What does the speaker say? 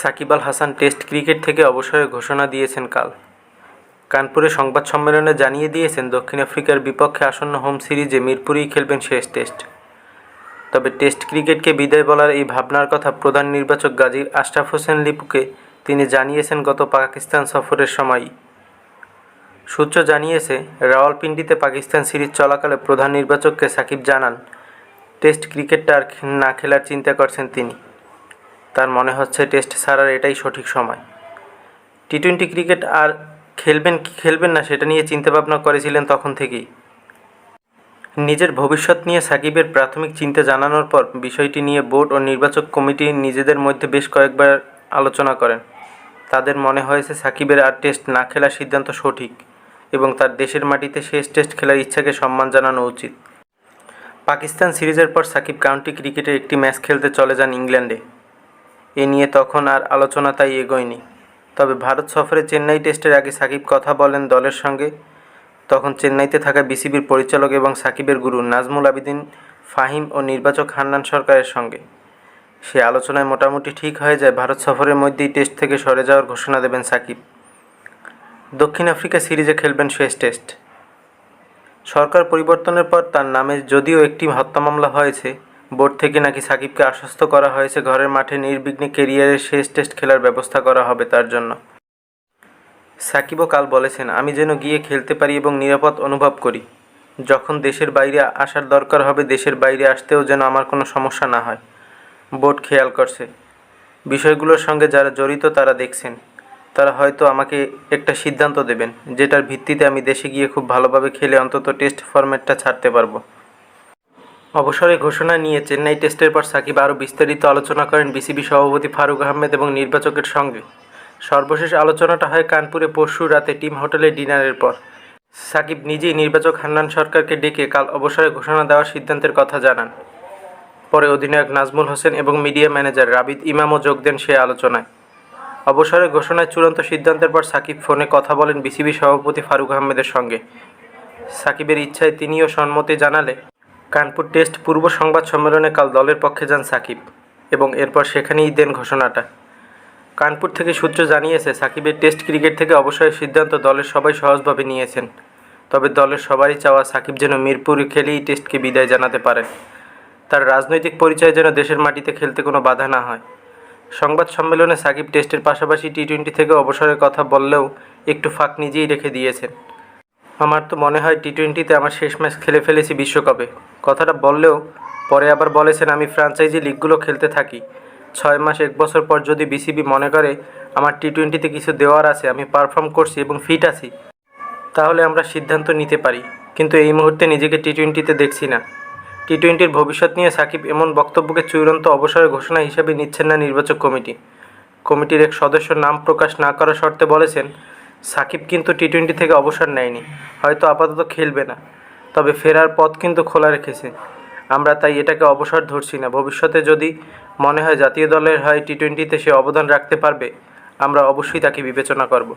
Shakib Al Hasan test cricket থেকে অবসরের ঘোষণা দিয়েছেন কাল। কানপুরে সংবাদ সম্মেলনে জানিয়ে দিয়েছেন, দক্ষিণ আফ্রিকার বিপক্ষে আসন্ন হোম সিরিজে মিরপুরেই খেলবেন শেষ টেস্ট। তবে টেস্ট ক্রিকেটকে বিদায় বলার এই ভাবনার কথা প্রধান নির্বাচক গাজী আশরাফ হোসেন লিপুকে তিনি জানিয়েছেন গত পাকিস্তান সফরের সময়ই। সূত্র জানিয়েছে, রাওয়ালপিন্ডিতে পাকিস্তান সিরিজ চলাকালে প্রধান নির্বাচককে সাকিব জানান, টেস্ট ক্রিকেটটা আর না খেলার চিন্তা করছেন তিনি। তার মনে হচ্ছে টেস্ট ছাড়ার এটাই সঠিক সময়। টি টোয়েন্টি ক্রিকেট আর খেলবেন কি খেলবেন না সেটা নিয়ে চিন্তাভাবনা করেছিলেন তখন থেকেই। নিজের ভবিষ্যৎ নিয়ে সাকিবের প্রাথমিক চিন্তা জানানোর পর বিষয়টি নিয়ে বোর্ড ও নির্বাচক কমিটি নিজেদের মধ্যে বেশ কয়েকবার আলোচনা করেন। তাদের মনে হয়েছে সাকিবের আর টেস্ট না খেলার সিদ্ধান্ত সঠিক এবং তার দেশের মাটিতে শেষ টেস্ট খেলার ইচ্ছাকে সম্মান জানানো উচিত। পাকিস্তান সিরিজের পর সাকিব কাউন্টি ক্রিকেটে একটি ম্যাচ খেলতে চলে যান ইংল্যান্ডে। এ নিয়ে তখন আর আলোচনা তাই এগোয়নি। তবে ভারত সফরে চেন্নাই টেস্টের আগে সাকিব কথা বলেন দলের সঙ্গে। তখন চেন্নাইতে থাকা বিসিবির পরিচালক এবং সাকিবের গুরু নাজমুল আবিদিন, ফাহিম ও নির্বাচক হান্নান সরকারের সঙ্গে। সে আলোচনায় মোটামুটি ঠিক হয়ে যায়, ভারত সফরের মধ্যেই টেস্ট থেকে সরে যাওয়ার ঘোষণা দেবেন সাকিব। দক্ষিণ আফ্রিকা সিরিজে খেলবেন শেষ টেস্ট। সরকার পরিবর্তনের পর তার নামে যদিও একটি হত্যা মামলা হয়েছে বোর্ড থেকে নাকি সাকিবকে আশ্বস্ত করা হয়েছে ঘরের মাঠে নির্বিঘ্নে কেরিয়ারের শেষ টেস্ট খেলার ব্যবস্থা করা হবে তার জন্য। সাকিবও কাল বলেছেন, আমি যেন গিয়ে খেলতে পারি এবং নিরাপদ অনুভব করি। যখন দেশের বাইরে আসার দরকার হবে, দেশের বাইরে আসতেও যেন আমার কোনো সমস্যা না হয়। বোর্ড খেয়াল করছে। বিষয়গুলোর সঙ্গে যারা জড়িত, তারা দেখছেন। তারা হয়তো আমাকে একটা সিদ্ধান্ত দেবেন, যেটার ভিত্তিতে আমি দেশে গিয়ে খুব ভালোভাবে খেলে অন্তত টেস্ট ফরম্যাটটা ছাড়তে পারব। অবসরে ঘোষণা নিয়ে চেন্নাই টেস্টের পর সাকিব আরও বিস্তারিত আলোচনা করেন বিসিবি সভাপতি ফারুক আহমেদ এবং নির্বাচকের সঙ্গে। সর্বশেষ আলোচনাটা হয় কানপুরে পরশু রাতে টিম হোটেলে ডিনারের পর। সাকিব নিজেই নির্বাচক হান্নান সরকারকে ডেকে কাল অবসরে ঘোষণা দেওয়ার সিদ্ধান্তের কথা জানান। পরে অধিনায়ক নাজমুল হোসেন এবং মিডিয়া ম্যানেজার রাবিদ ইমামও যোগ দেন সে আলোচনায়। অবসরের ঘোষণায় চূড়ান্ত সিদ্ধান্তের পর সাকিব ফোনে কথা বলেন বিসিবি সভাপতি ফারুক আহমেদের সঙ্গে। সাকিবের ইচ্ছায় তিনিও সম্মতি জানালে কানপুর টেস্ট পূর্ব সংবাদ সম্মেলনে কাল দলের পক্ষে যান সাকিব এবং এরপর সেখানেই দেন ঘোষণাটা। কানপুর থেকে সূত্র জানিয়েছে, সাকিবের টেস্ট ক্রিকেট থেকে অবসরের সিদ্ধান্ত দলের সবাই সহজভাবে নিয়েছেন। তবে দলের সবারই চাওয়া সাকিব যেন মিরপুরে খেলেই টেস্টকে বিদায় জানাতে পারেন তার রাজনৈতিক পরিচয় যেন দেশের মাটিতে খেলতে কোনো বাধা না হয়। সংবাদ সম্মেলনে সাকিব টেস্টের পাশাপাশি টি টোয়েন্টি থেকে অবসরের কথা বললেও একটু ফাঁক নিজেই রেখে দিয়েছেন। আমার তো মনে হয় টি টোয়েন্টিতে আমার শেষ ম্যাচ খেলে ফেলেছি বিশ্বকাপে। কথাটা বললেও পরে আবার বলেছেন, আমি ফ্রাঞ্চাইজি লিগগুলো খেলতে থাকি। ছয় মাস, এক বছর পর যদি বিসিবি মনে করে আমার টি টোয়েন্টিতে কিছু দেওয়ার আছে, আমি পারফর্ম করছি এবং ফিট আছি, তাহলে আমরা সিদ্ধান্ত নিতে পারি। কিন্তু এই মুহূর্তে নিজেকে টি টোয়েন্টিতে দেখছি না। টি টোয়েন্টির ভবিষ্যৎ নিয়ে সাকিব এমন বক্তব্যকে চূড়ান্ত অবসরের ঘোষণা হিসেবে নিচ্ছেন না নির্বাচক কমিটি। কমিটির এক সদস্য নাম প্রকাশ না করার শর্তে বলেছেন সাকিব কিন্তু টি টোয়েন্টি থেকে অবসর নেয়নি। হয়তো আপাতত খেলবে না। তবে ফেরার পথ কিন্তু খোলা রেখেছে। আমরা তাই এটাকে অবসর ধরছি না। ভবিষ্যতে যদি মনে হয় জাতীয় দলের হয় টি টোয়েন্টিতে সে অবদান রাখতে পারবে, আমরা অবশ্যই তাকে বিবেচনা করব।